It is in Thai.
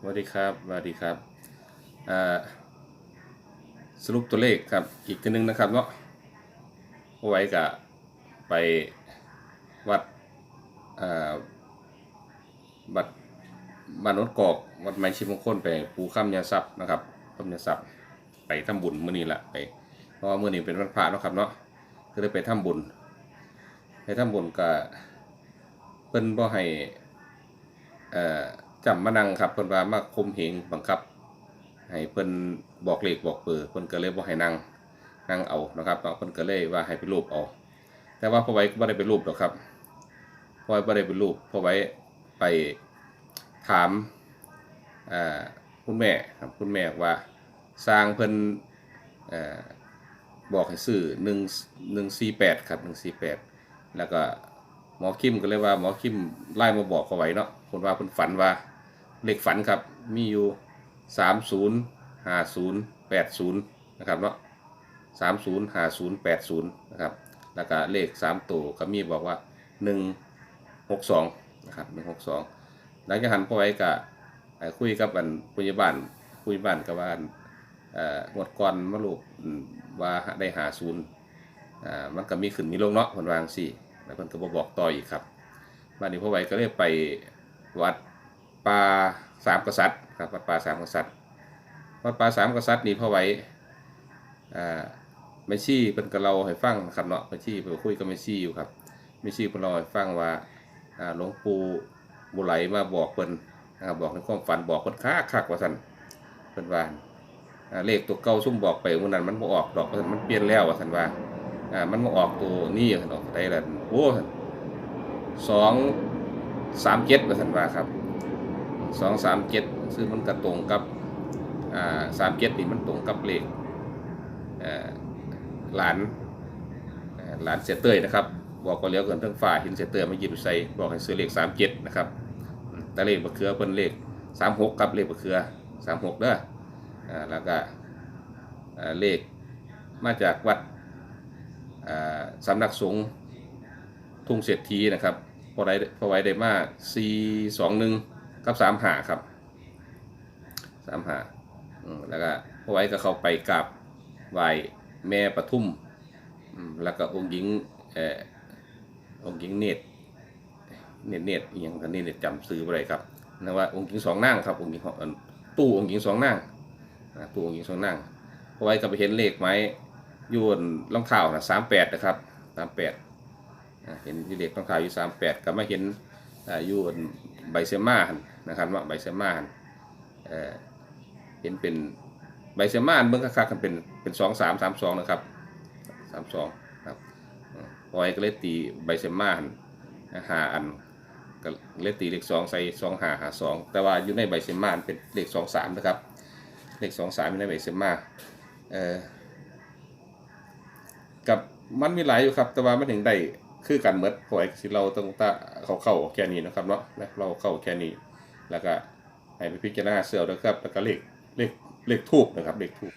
สวัสดีครับสวัสดีครับสรุปตัวเลขครับอีกทีหนึงนะครับเนาะเอาไว้กับไปวัดอ่าบัดบ้านนนกอกวัดไม้ชิมงคลไปปูข้ามยาทรัพย์นะครับข้ามยาทรัพย์ไปทำบุญเมื้อนี้แหละไปเพราะว่ามื้อนี้เป็นวันพระเนาะครับเนาะก็เลยไปทำบุญ ไปทำบุญกับเพิ่นบ่ให้เอ่อ จำมานั่งครับเพิ่นว่ามาคุมเหงบังคับ ให้เพิ่นบอกเลขบอกเบอร์เพิ่นก็เลยบ่ให้นั่งนั่งเอานะครับเนาะเพิ่นก็เลยว่าให้ไปรูปเอา แต่ว่าพอไว้บ่ได้ไปรูปหรอกครับพอไว้บ่ได้ไปรูปพอไว้ไปถามอ่อคุณแม่ครับคุณแม่ว่าสร้างเพิ่นอ่อบอกให้ซื้อ1 148ครับ148แล้วก็หมอคิมก็เลยว่าหมอคิมไล่มาบอกเขาไว้เนาะคนว่าเพิ่นฝันว่า เลขฝันครับ มีอยู่สามศูนย์ห้าศูนย์แปดศูนย์นะครับเนาะสามศูนย์ห้าศูนย์แปดศูนย์นะครับ แล้วก็เลขสามตัวก็มีบอกว่าหนึ่งหกสองนะครับหนึ่งหกสองหลังจากหันพอไว้กับคุยกับอันผู้ใหญ่บ้านผู้ใหญ่บ้านกับว่าอันเอ่องวดก่อนมาลูกว่าได้หาศูนย์อ่ามันก็มีขึ้นมีลงเนาะเพิ่นวางสี่แล้วเพิ่นก็บ่บอกต่ออีกครับบ้านนี้พ่อไว้ก็เลยไปวัด ป่าสามกษัตริย์ครับวัดป่าสามกษัตริย์วัดป่าสามกษัตริย์นี่พ่อไว้อ่าแม่ชีเพิ่นก็เล่าให้ฟังครับเนาะแม่ชีเพิ่นก็คุยกับแม่ชีอยู่ครับแม่ชีเพิ่นเล่าให้ฟังว่าอ่าหลวงปู่บุไหลมาบอกเพิ่นนะครับบอกในความฝันบอกเพิ่นคักคักว่าซั่นเพิ่นว่าอ่าเลขตัวเก่าซุ่มบอกไปมื้อนั้นมันบ่ออกดอกมันเปลี่ยนแล้วว่าซั่นว่าอ่ามันมาออกตัวนี่ออกได้ละโอ้สองสามเจ็ดว่าสันว่าครับ สองสามเจ็ดซึ่งมันกระตรงกับสามเจ็ดนี่มันตรงกับเลขหลานหลานเสเตยนะครับ บอกก็เลี้ยวเกินทั้งฝ่าหินเสเตยมาหยิบใส่บอกให้ซื้อเลขสามเจ็ดนะครับแต่เลขบะเขือเป็นเลขสามหกกับเลขบะเขือสามหกเด้อแล้วก็เลขมาจากวัดสำนักสงฆ์ทุ่งเศรษฐีนะครับพอได้พอไว้ได้มา4 2 1 กับ3หาครับ3หาอืมแล้วก็พอไว้ก็เข้าไปกราบไหว้แม่ปทุมแล้วก็องค์หญิงเออองค์หญิงเนตรเนตรเนตรอหยังกันนี่เนี่ยจำซื้อบ่ได้ครับนะว่าองค์หญิงสองนางครับองค์หญิงตู้องค์หญิงสองนางอ่าตู้องค์หญิงสองนางพอไว้ก็ไปเห็นเลขไหมยูนรองเท้านะสามแปดนะครับสามแปดเห็นที่เด็กรองเท้าอยู่สามแปดก็มาเห็นยูนใบเซม่า นะครับว่าใบเซมานเอ่อเห็นเป็นใบเซมานเบื้องคักๆกันเป็นเป็นสองสามสามสองนะครับสามสองครับอืมพอยก็เลยตีใบเซมานหาอันก็เลยตีเลขสองใส่สองหาหาสองแต่ว่าอยู่ในใบเซมานเป็นเลขสองสามนะครับเลขสองสามอยู่ในใบเซมาเอ่อกับมันมีหลายอยู่ครับ แต่ว่ามันถึงได้คือกันเมดพอไอ้สิเราต้องตาเขาเข้าแค่นี้นะครับเนาะนะเราเข้าแค่นี้ แล้วก็ให้ไปพิจารณาเสือด้วยครับ แล้วก็เลขเลขเลขทูบนะครับเลขทูบ